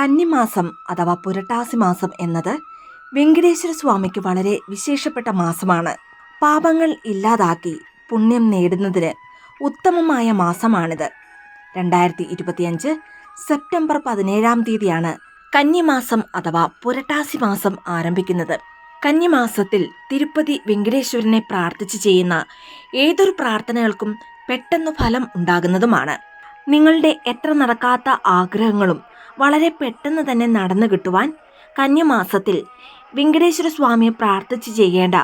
കന്നിമാസം അഥവാ പുരട്ടാസി മാസം എന്നത് വെങ്കടേശ്വര സ്വാമിക്ക് വളരെ വിശേഷപ്പെട്ട മാസമാണ്. പാപങ്ങൾ ഇല്ലാതാക്കി പുണ്യം നേടുന്നതിന് ഉത്തമമായ മാസമാണിത്. രണ്ടായിരത്തി ഇരുപത്തിയഞ്ച് സെപ്റ്റംബർ പതിനേഴാം തീയതിയാണ് കന്നിമാസം അഥവാ പുരട്ടാസി മാസം ആരംഭിക്കുന്നത്. കന്നിമാസത്തിൽ തിരുപ്പതി വെങ്കടേശ്വരനെ പ്രാർത്ഥിച്ച് ചെയ്യുന്ന ഏതൊരു പ്രാർത്ഥനകൾക്കും പെട്ടെന്ന് ഫലം ഉണ്ടാകുന്നതുമാണ്. നിങ്ങളുടെ എത്ര നടക്കാത്ത ആഗ്രഹങ്ങളും വളരെ പെട്ടെന്ന് തന്നെ നടന്നു കിട്ടുവാൻ കന്യമാസത്തിൽ വെങ്കടേശ്വര സ്വാമിയെ പ്രാർത്ഥിച്ച് ചെയ്യേണ്ട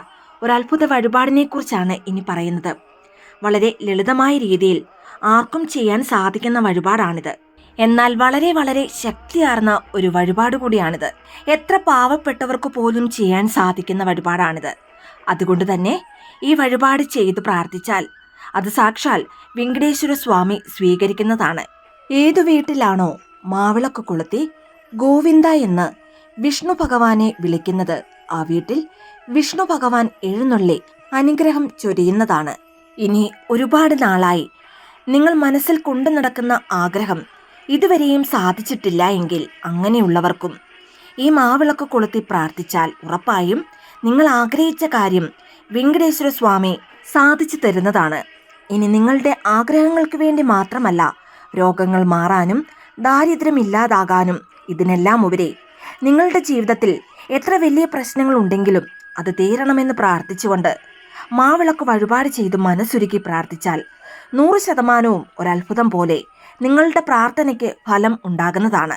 ഒരു അത്ഭുത വഴിപാടിനെക്കുറിച്ചാണ് ഇനി പറയുന്നത്. വളരെ ലളിതമായ രീതിയിൽ ആർക്കും ചെയ്യാൻ സാധിക്കുന്ന വഴിപാടാണിത്. എന്നാൽ വളരെ വളരെ ശക്തിയാർന്ന ഒരു വഴിപാട് കൂടിയാണിത്. എത്ര പാവപ്പെട്ടവർക്ക് പോലും ചെയ്യാൻ സാധിക്കുന്ന വഴിപാടാണിത്. അതുകൊണ്ട് തന്നെ ഈ വഴിപാട് ചെയ്ത് പ്രാർത്ഥിച്ചാൽ അത് സാക്ഷാൽ വെങ്കടേശ്വര സ്വാമി സ്വീകരിക്കുന്നതാണ്. ഏതു വീട്ടിലാണോ മാവിളക്ക് കൊളുത്തി ഗോവിന്ദ എന്ന് വിഷ്ണു ഭഗവാനെ വിളിക്കുന്നത്. ആ വീട്ടിൽ വിഷ്ണു ഭഗവാൻ എഴുന്നള്ളി അനുഗ്രഹം ചൊരിയുന്നതാണ്. ഇനി ഒരുപാട് നാളായി നിങ്ങൾ മനസ്സിൽ കൊണ്ടു നടക്കുന്ന ആഗ്രഹം ഇതുവരെയും സാധിച്ചിട്ടില്ല എങ്കിൽ അങ്ങനെയുള്ളവർക്കും ഈ മാവിളക്ക് കൊളുത്തി പ്രാർത്ഥിച്ചാൽ ഉറപ്പായും നിങ്ങൾ ആഗ്രഹിച്ച കാര്യം വെങ്കടേശ്വര സ്വാമി സാധിച്ചു തരുന്നതാണ്. ഇനി നിങ്ങളുടെ ആഗ്രഹങ്ങൾക്ക് വേണ്ടി മാത്രമല്ല രോഗങ്ങൾ മാറാനും ദാരിദ്ര്യമില്ലാതാകാനും ഇതിനെല്ലാം ഉപരി നിങ്ങളുടെ ജീവിതത്തിൽ എത്ര വലിയ പ്രശ്നങ്ങൾ ഉണ്ടെങ്കിലും അത് തീരണമെന്ന് പ്രാർത്ഥിച്ചുകൊണ്ട് മാവിളക്ക് വഴിപാട് ചെയ്ത് മനസ്സുരുക്കി പ്രാർത്ഥിച്ചാൽ നൂറ് ശതമാനവും ഒരത്ഭുതം പോലെ നിങ്ങളുടെ പ്രാർത്ഥനയ്ക്ക് ഫലം ഉണ്ടാകുന്നതാണ്.